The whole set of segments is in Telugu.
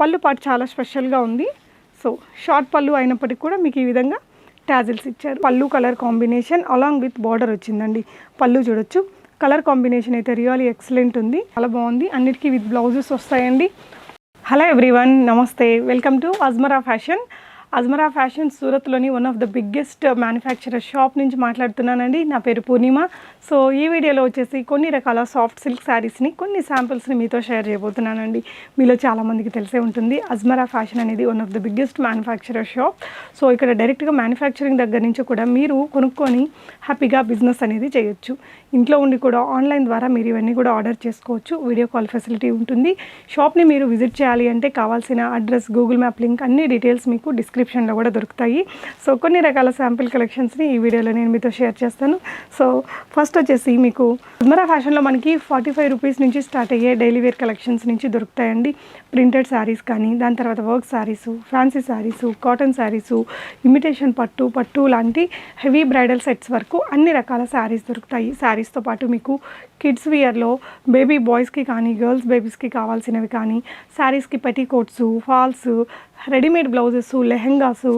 పళ్ళు పాటు చాలా స్పెషల్గా ఉంది. సో షార్ట్ పళ్ళు అయినప్పటికీ కూడా మీకు ఈ విధంగా ట్యాజిల్స్ ఇచ్చారు. పళ్ళు colour combination along with border వచ్చిందండి. పళ్ళు చూడొచ్చు. కలర్ కాంబినేషన్ అయితే రియల్లీ ఎక్సలెంట్ ఉంది. చాలా బాగుంది. అన్నిటికీ విత్ బ్లౌజెస్ వస్తాయండి. Hello everyone. నమస్తే. Welcome to Ajmara fashion. Ajmara fashion సూరత్లోని one of the biggest manufacturer shop నుంచి మాట్లాడుతున్నానండి. నా పేరు పూర్ణిమ. సో ఈ వీడియోలో వచ్చేసి కొన్ని రకాల సాఫ్ట్ సిల్క్ శారీస్ని కొన్ని శాంపిల్స్ని మీతో షేర్ చేయబోతున్నానండి. మీలో చాలామందికి తెలిసే ఉంటుంది. అజ్మరా ఫ్యాషన్ అనేది one of the biggest manufacturer shop so ఇక్కడ డైరెక్ట్గా మ్యానుఫ్యాక్చరింగ్ దగ్గర నుంచి కూడా మీరు కొనుక్కొని హ్యాపీగా బిజినెస్ అనేది చేయొచ్చు. ఇంట్లో ఉండి కూడా ఆన్లైన్ ద్వారా మీరు ఇవన్నీ కూడా ఆర్డర్ చేసుకోవచ్చు. వీడియో కాల్ ఫెసిలిటీ ఉంటుంది. షాప్ని మీరు విజిట్ చేయాలి అంటే కావాల్సిన అడ్రస్ గూగుల్ మ్యాప్ లింక్ అన్ని డీటెయిల్స్ మీకు డిస్క్రిప్షన్లో కూడా దొరుకుతాయి. సో కొన్ని రకాల శాంపిల్ కలెక్షన్స్ని ఈ వీడియోలో నేను మీతో షేర్ చేస్తాను. సో ఫస్ట్ వచ్చేసి మీకు ఉద్మరా ఫ్యాషన్లో మనకి ఫార్టీ ఫైవ్ రూపీస్ నుంచి స్టార్ట్ అయ్యే డైలీ వేర్ కలెక్షన్స్ నుంచి దొరుకుతాయండి. ప్రింటెడ్ శారీస్ కానీ దాని తర్వాత work saris fancy saris cotton saris imitation పట్టు పట్టు లాంటి హెవీ బ్రైడల్ సెట్స్ వరకు అన్ని రకాల శారీస్ దొరుకుతాయి. శారీస్తో పాటు మీకు కిడ్స్ వియర్లో బేబీ బాయ్స్కి కానీ గర్ల్స్ బేబీస్కి కావాల్సినవి కానీ శారీస్కి petticoats falls readymade blouses lehengas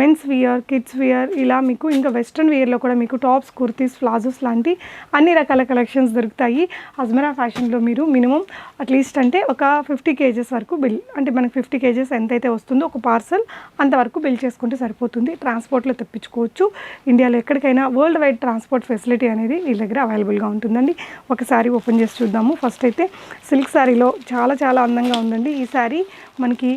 men's wear kids wear ఇలా మీకు ఇంకా వెస్ట్రన్ వియర్లో కూడా మీకు టాప్స్ కుర్తీస్ ప్లాజోస్ లాంటి అన్ని రకాల కలెక్షన్స్ దొరుకుతాయి. అజ్మరా ఫ్యాషన్లో మీరు మినిమం అట్లీస్ట్ అంటే ఒక ఫిఫ్టీ కేజెస్ వరకు బిల్ అంటే మనకి ఫిఫ్టీ కేజెస్ ఎంతైతే వస్తుందో ఒక పార్సల్ అంతవరకు బిల్ చేసుకుంటే సరిపోతుంది. ట్రాన్స్పోర్ట్లో తెప్పించుకోవచ్చు. ఇండియాలో ఎక్కడికైనా వరల్డ్ వైడ్ ట్రాన్స్పోర్ట్ ఫెసిలిటీ అనేది వీళ్ళ దగ్గర అవైలబుల్గా ఉంటుందండి. ఒక శారీ ఓపెన్ చేసి చూద్దాము. ఫస్ట్ అయితే సిల్క్ శారీలో చాలా చాలా అందంగా ఉందండి. ఈ శారీ మనకి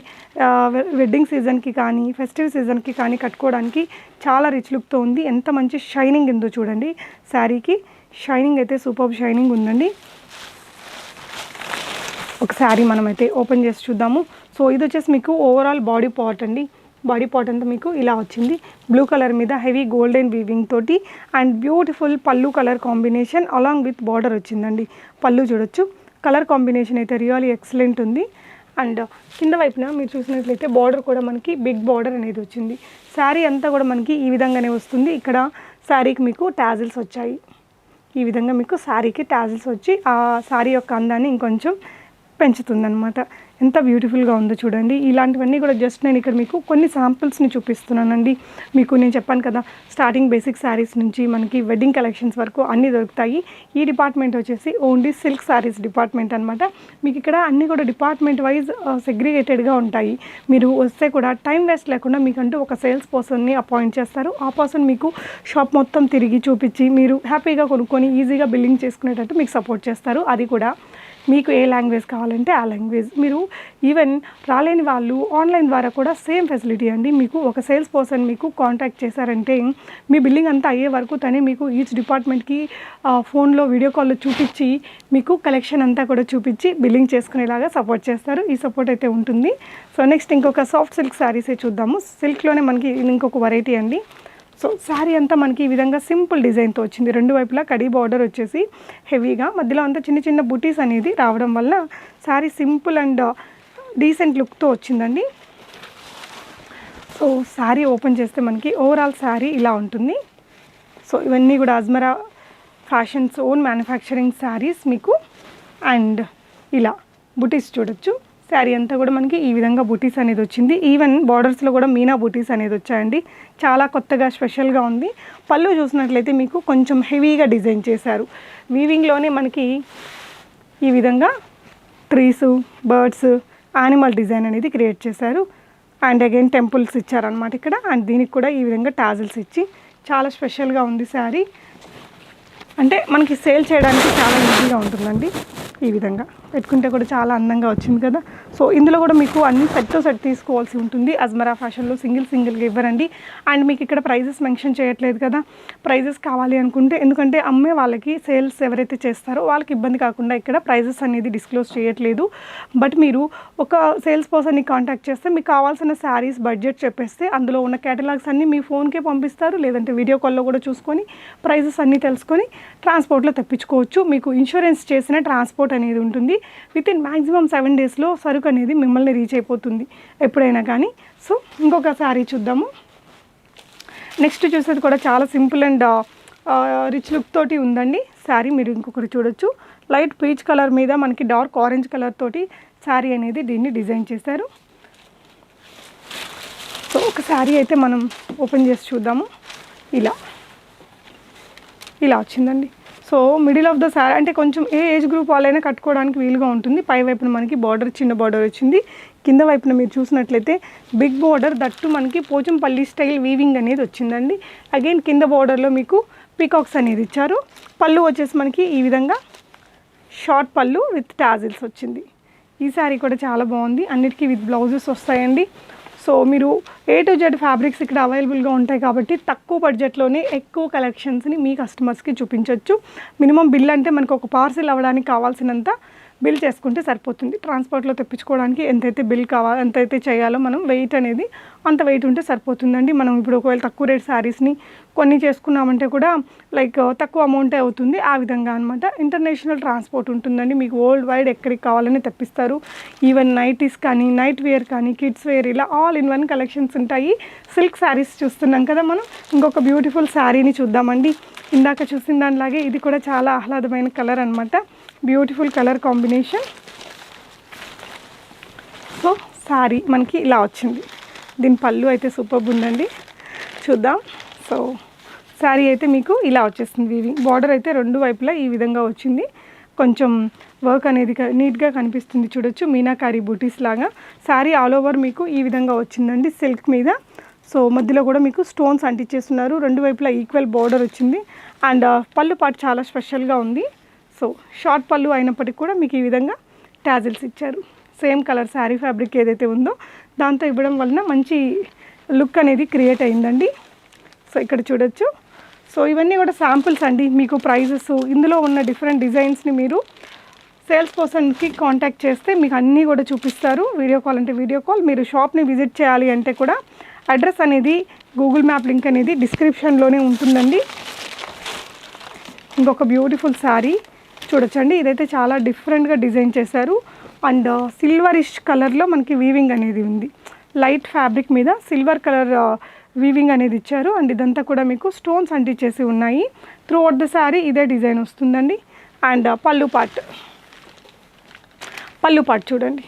వెడ్డింగ్ సీజన్కి కానీ ఫెస్టివ్ సీజన్కి కానీ కట్టుకోవడానికి చాలా రిచ్ లుక్తో ఉంది. ఎంత మంచి షైనింగ్ ఉందో చూడండి. శారీకి షైనింగ్ అయితే సూపర్ షైనింగ్ ఉందండి. ఒక శారీ మనమైతే ఓపెన్ చేసి చూద్దాము. సో ఇది వచ్చేసి మీకు ఓవరాల్ బాడీ పార్ట్ అండి. బాడీ పార్ట్ అంతా మీకు ఇలా వచ్చింది. బ్లూ కలర్ మీద హెవీ గోల్డెన్ వీవింగ్ తోటి అండ్ బ్యూటిఫుల్ పళ్ళు colour combination along with border వచ్చిందండి. పళ్ళు చూడొచ్చు. కలర్ కాంబినేషన్ అయితే రియల్లీ ఎక్సలెంట్ ఉంది. అండ్ కింద వైపున మీరు చూసినట్లయితే బార్డర్ కూడా మనకి బిగ్ బార్డర్ అనేది వచ్చింది. శారీ అంతా కూడా మనకి ఈ విధంగానే వస్తుంది. ఇక్కడ శారీకి మీకు టాజిల్స్ వచ్చాయి. ఈ విధంగా మీకు శారీకి టాజిల్స్ వచ్చి ఆ శారీ యొక్క అందాన్ని ఇంకొంచెం పెంచుతుందన్నమాట. ఎంత బ్యూటిఫుల్గా ఉందో చూడండి. ఇలాంటివన్నీ కూడా జస్ట్ నేను ఇక్కడ మీకు కొన్ని శాంపిల్స్ని చూపిస్తున్నానండి. మీకు నేను చెప్పాను కదా స్టార్టింగ్ బేసిక్ శారీస్ నుంచి మనకి వెడ్డింగ్ కలెక్షన్స్ వరకు అన్నీ దొరుకుతాయి. ఈ డిపార్ట్మెంట్ వచ్చేసి ఓన్లీ సిల్క్ శారీస్ డిపార్ట్మెంట్ అనమాట మీకు ఇక్కడ అన్నీ కూడా డిపార్ట్మెంట్ వైజ్ సెగ్రిగేటెడ్గా ఉంటాయి. మీరు వస్తే కూడా టైం వేస్ట్ లేకుండా మీకంటూ ఒక సేల్స్ పర్సన్ని అపాయింట్ చేస్తారు. ఆ పర్సన్ మీకు షాప్ మొత్తం తిరిగి చూపించి మీరు హ్యాపీగా కొనుక్కొని ఈజీగా బిల్లింగ్ చేసుకునేటట్టు మీకు సపోర్ట్ చేస్తారు. అది కూడా మీకు ఏ లాంగ్వేజ్ కావాలంటే ఆ లాంగ్వేజ్. మీరు ఈవెన్ రాలేని వాళ్ళు ఆన్లైన్ ద్వారా కూడా సేమ్ ఫెసిలిటీ అండి. మీకు ఒక సేల్స్ పర్సన్ మీకు కాంటాక్ట్ చేశారంటే మీ బిల్లింగ్ అంతా అయ్యే వరకు తనే మీకు ఈచ్ డిపార్ట్మెంట్కి ఫోన్లో వీడియో కాల్లో చూపించి మీకు కలెక్షన్ అంతా కూడా చూపించి బిల్లింగ్ చేసుకునేలాగా సపోర్ట్ చేస్తారు. ఈ సపోర్ట్ అయితే ఉంటుంది. సో నెక్స్ట్ ఇంకొక సాఫ్ట్ సిల్క్ శారీసే చూద్దాము. సిల్క్లోనే మనకి ఇంకొక వెరైటీ అండి. సో శారీ అంతా మనకి ఈ విధంగా సింపుల్ డిజైన్తో వచ్చింది. రెండు వైపులా కడీ బార్డర్ వచ్చేసి హెవీగా. మధ్యలో అంతా చిన్న చిన్న బుటీస్ అనేది రావడం వల్ల శారీ సింపుల్ అండ్ డీసెంట్ లుక్తో వచ్చిందండి. సో శారీ ఓపెన్ చేస్తే మనకి ఓవరాల్ శారీ ఇలా ఉంటుంది. సో ఇవన్నీ కూడా Ajmara fashions own manufacturing saris మీకు అండ్ ఇలా బుటీస్ చూడొచ్చు. శారీ అంతా కూడా మనకి ఈ విధంగా బుటీస్ అనేది వచ్చింది. ఈవెన్ బార్డర్స్లో కూడా మీనా బుటీస్ అనేది వచ్చాయండి. చాలా కొత్తగా స్పెషల్గా ఉంది. పళ్ళు చూసినట్లయితే మీకు కొంచెం హెవీగా డిజైన్ చేశారు. వీవింగ్లోనే మనకి ఈ విధంగా ట్రీస్ బర్డ్స్ యానిమల్ డిజైన్ అనేది క్రియేట్ చేశారు. అండ్ అగైన్ టెంపుల్స్ ఇచ్చారనమాట ఇక్కడ. అండ్ దీనికి కూడా ఈ విధంగా టాజిల్స్ ఇచ్చి చాలా స్పెషల్గా ఉంది శారీ. అంటే మనకి సేల్ చేయడానికి చాలా ఈజీగా ఉంటుందండి ఈ విధంగా. పెట్టుకుంటే కూడా చాలా అందంగా వచ్చింది కదా. సో ఇందులో కూడా మీకు అన్ని సెట్తో సెట్ తీసుకోవాల్సి ఉంటుంది. అజ్మరా ఫ్యాషన్లో సింగిల్ సింగిల్గా ఇవ్వరండి. అండ్ మీకు ఇక్కడ ప్రైజెస్ మెన్షన్ చేయట్లేదు కదా. ప్రైజెస్ కావాలి అనుకుంటే ఎందుకంటే అమ్మే వాళ్ళకి సేల్స్ ఎవరైతే చేస్తారో వాళ్ళకి ఇబ్బంది కాకుండా ఇక్కడ ప్రైజెస్ అనేది డిస్క్లోజ్ చేయట్లేదు. బట్ మీరు ఒక సేల్స్ పర్సన్ని కాంటాక్ట్ చేస్తే మీకు కావాల్సిన శారీస్ బడ్జెట్ చెప్పేస్తే అందులో ఉన్న కేటలాగ్స్ అన్నీ మీ ఫోన్కే పంపిస్తారు. లేదంటే వీడియో కాల్లో కూడా చూసుకొని ప్రైజెస్ అన్నీ తెలుసుకొని ట్రాన్స్పోర్ట్లో తెప్పించుకోవచ్చు. మీకు ఇన్సూరెన్స్ చేసిన ట్రాన్స్పోర్ట్ అనేది ఉంటుంది. విత్ ఇన్ మ్యాక్సిమం సెవెన్ డేస్లో సరుకు అనేది మిమ్మల్ని రీచ్ అయిపోతుంది ఎప్పుడైనా కానీ. సో ఇంకొక శారీ చూద్దాము. నెక్స్ట్ చూసేది కూడా చాలా సింపుల్ అండ్ రిచ్ లుక్ తోటి ఉందండి. శారీ మీరు ఇంకొకటి చూడొచ్చు. లైట్ పీచ్ కలర్ మీద మనకి డార్క్ ఆరెంజ్ కలర్ తోటి శారీ అనేది దీన్ని డిజైన్ చేశారు. సో ఒక శారీ అయితే మనం ఓపెన్ చేసి చూద్దాము. ఇలా. ఇలా వచ్చిందండి. So middle of the sari అంటే కొంచెం ఏ ఏజ్ గ్రూప్ వాళ్ళైనా కట్టుకోవడానికి వీలుగా ఉంటుంది. పై వైపున మనకి బార్డర్ చిన్న బార్డర్ వచ్చింది. కింద వైపున మీరు చూసినట్లయితే బిగ్ బార్డర్ దట్టు మనకి పోచంపల్లి స్టైల్ వీవింగ్ అనేది వచ్చిందండి. అగైన్ కింద బార్డర్లో మీకు పీకాక్స్ అనేది ఇచ్చారు. పళ్ళు వచ్చేసి మనకి ఈ విధంగా షార్ట్ పళ్ళు విత్ టాజిల్స్ వచ్చింది. ఈ శారీ కూడా చాలా బాగుంది. అన్నిటికీ విత్ బ్లౌజెస్ వస్తాయండి. సో మీరు ఏ టు జెడ్ ఫ్యాబ్రిక్స్ ఇక్కడ అవైలబుల్గా ఉంటాయి కాబట్టి తక్కువ బడ్జెట్లోనే ఎక్కువ కలెక్షన్స్ని మీ కస్టమర్స్కి చూపించవచ్చు మినిమం బిల్ అంటే మనకు ఒక పార్సిల్ అవ్వడానికి కావాల్సినంత బిల్ చేసుకుంటే సరిపోతుంది. ట్రాన్స్పోర్ట్లో తెప్పించుకోవడానికి ఎంతైతే బిల్ కావాలో ఎంతైతే చేయాలో మనం వెయిట్ అనేది అంత వెయిట్ ఉంటే సరిపోతుందండి. మనం ఇప్పుడు ఒకవేళ తక్కువ రేట్ శారీస్ని కొన్ని చేసుకున్నామంటే కూడా లైక్ తక్కువ అమౌంటే అవుతుంది. ఆ విధంగా అనమాట ఇంటర్నేషనల్ ట్రాన్స్పోర్ట్ ఉంటుందండి. మీకు వరల్డ్ వైడ్ ఎక్కడికి కావాలని తెప్పిస్తారు. ఈవెన్ నైటీస్ కానీ నైట్ వేర్ కానీ కిడ్స్ వేర్ ఇలా ఆల్ ఇన్ వన్ కలెక్షన్స్ ఉంటాయి. సిల్క్ శారీస్ చూస్తున్నాం కదా మనం. ఇంకొక బ్యూటిఫుల్ శారీని చూద్దామండి. ఇందాక చూసిన దానిలాగే ఇది కూడా చాలా ఆహ్లాదమైన కలర్ అనమాట beautiful colour combination. So sari మనకి ఇలా వచ్చింది. దీని పళ్ళు అయితే సూపర్ ఉందండి. చూద్దాం. సో శారీ అయితే మీకు ఇలా వచ్చేస్తుంది వీవింగ్ బార్డర్ అయితే రెండు వైపులా ఈ విధంగా వచ్చింది. కొంచెం వర్క్ అనేది నీట్గా కనిపిస్తుంది చూడొచ్చు. మీనాకారి బూటీస్ లాగా. శారీ ఆల్ ఓవర్ మీకు ఈ విధంగా వచ్చిందండి సిల్క్ మీద. సో మధ్యలో కూడా మీకు స్టోన్స్ అంటించేస్తున్నారు రెండు వైపులా ఈక్వల్ బార్డర్ వచ్చింది. అండ్ పళ్ళు పాటు చాలా స్పెషల్గా ఉంది. సో షార్ట్ పళ్ళు అయినప్పటికీ కూడా మీకు ఈ విధంగా ట్యాజిల్స్ ఇచ్చారు. సేమ్ కలర్ శారీ ఫ్యాబ్రిక్ ఏదైతే ఉందో దాంతో ఇవ్వడం వలన మంచి లుక్ అనేది క్రియేట్ అయిందండి. సో ఇక్కడ చూడొచ్చు. సో ఇవన్నీ కూడా శాంపుల్స్ అండి. మీకు ప్రైజెస్ ఇందులో ఉన్న డిఫరెంట్ డిజైన్స్ని మీరు సేల్స్ పర్సన్కి కాంటాక్ట్ చేస్తే మీకు అన్నీ కూడా చూపిస్తారు. వీడియో కాల్ అంటే వీడియో కాల్. మీరు షాప్ని విజిట్ చేయాలి అంటే కూడా అడ్రస్ అనేది గూగుల్ మ్యాప్ లింక్ అనేది డిస్క్రిప్షన్లోనే ఉంటుందండి. ఇంకొక బ్యూటిఫుల్ శారీ. చూడొచ్చండి. ఇదైతే చాలా డిఫరెంట్గా డిజైన్ చేశారు. అండ్ సిల్వరిష్ కలర్లో మనకి వీవింగ్ అనేది ఉంది. లైట్ ఫ్యాబ్రిక్ మీద సిల్వర్ కలర్ వీవింగ్ అనేది ఇచ్చారు. అండ్ ఇదంతా కూడా మీకు స్టోన్స్ అంటించేసి ఉన్నాయి. త్రూ అవుట్ ద శారీ ఇదే డిజైన్ వస్తుందండి. అండ్ పళ్ళు పార్ట్. పళ్ళు పార్ట్ చూడండి.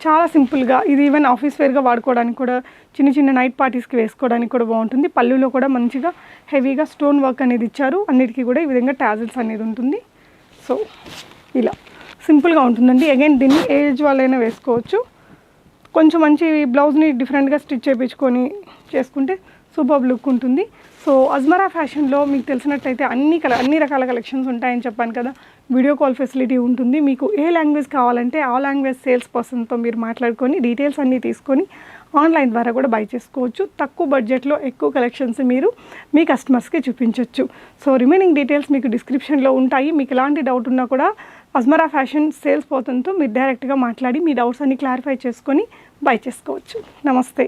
చాలా సింపుల్గా ఇది ఈవెన్ ఆఫీస్ వేర్గా వాడుకోవడానికి కూడా చిన్న చిన్న నైట్ పార్టీస్కి వేసుకోవడానికి కూడా బాగుంటుంది. పళ్ళులో కూడా మంచిగా హెవీగా స్టోన్ వర్క్ అనేది ఇచ్చారు. అన్నిటికీ కూడా ఈ విధంగా టాజిల్స్ అనేది ఉంటుంది. సో ఇలా. సింపుల్గా ఉంటుందండి. అగైన్ దీన్ని ఏజ్ వాళ్ళైనా వేసుకోవచ్చు. కొంచెం మంచి బ్లౌజ్ని డిఫరెంట్గా స్టిచ్ చేయించుకొని చేసుకుంటే సూపర్ లుక్ ఉంటుంది. సో అజ్మరా ఫ్యాషన్లో మీకు తెలిసినట్టయితే అన్ని కల అన్ని రకాల కలెక్షన్స్ ఉంటాయని చెప్పాను కదా. వీడియో కాల్ ఫెసిలిటీ ఉంటుంది. మీకు ఏ లాంగ్వేజ్ కావాలంటే ఆ లాంగ్వేజ్ సేల్స్ పర్సన్తో మీరు మాట్లాడుకొని డీటెయిల్స్ అన్నీ తీసుకొని ఆన్లైన్ ద్వారా కూడా బై చేసుకోవచ్చు. తక్కువ బడ్జెట్లో ఎక్కువ కలెక్షన్స్ మీరు మీ కస్టమర్స్కి చూపించవచ్చు సో రిమైనింగ్ డీటెయిల్స్ మీకు డిస్క్రిప్షన్లో ఉంటాయి. మీకు ఎలాంటి డౌట్ ఉన్నా కూడా అజ్మరా ఫ్యాషన్ సేల్స్ పర్సన్తో మీరు డైరెక్ట్గా మాట్లాడి మీ డౌట్స్ అన్ని క్లారిఫై చేసుకొని బై చేసుకోవచ్చు. నమస్తే.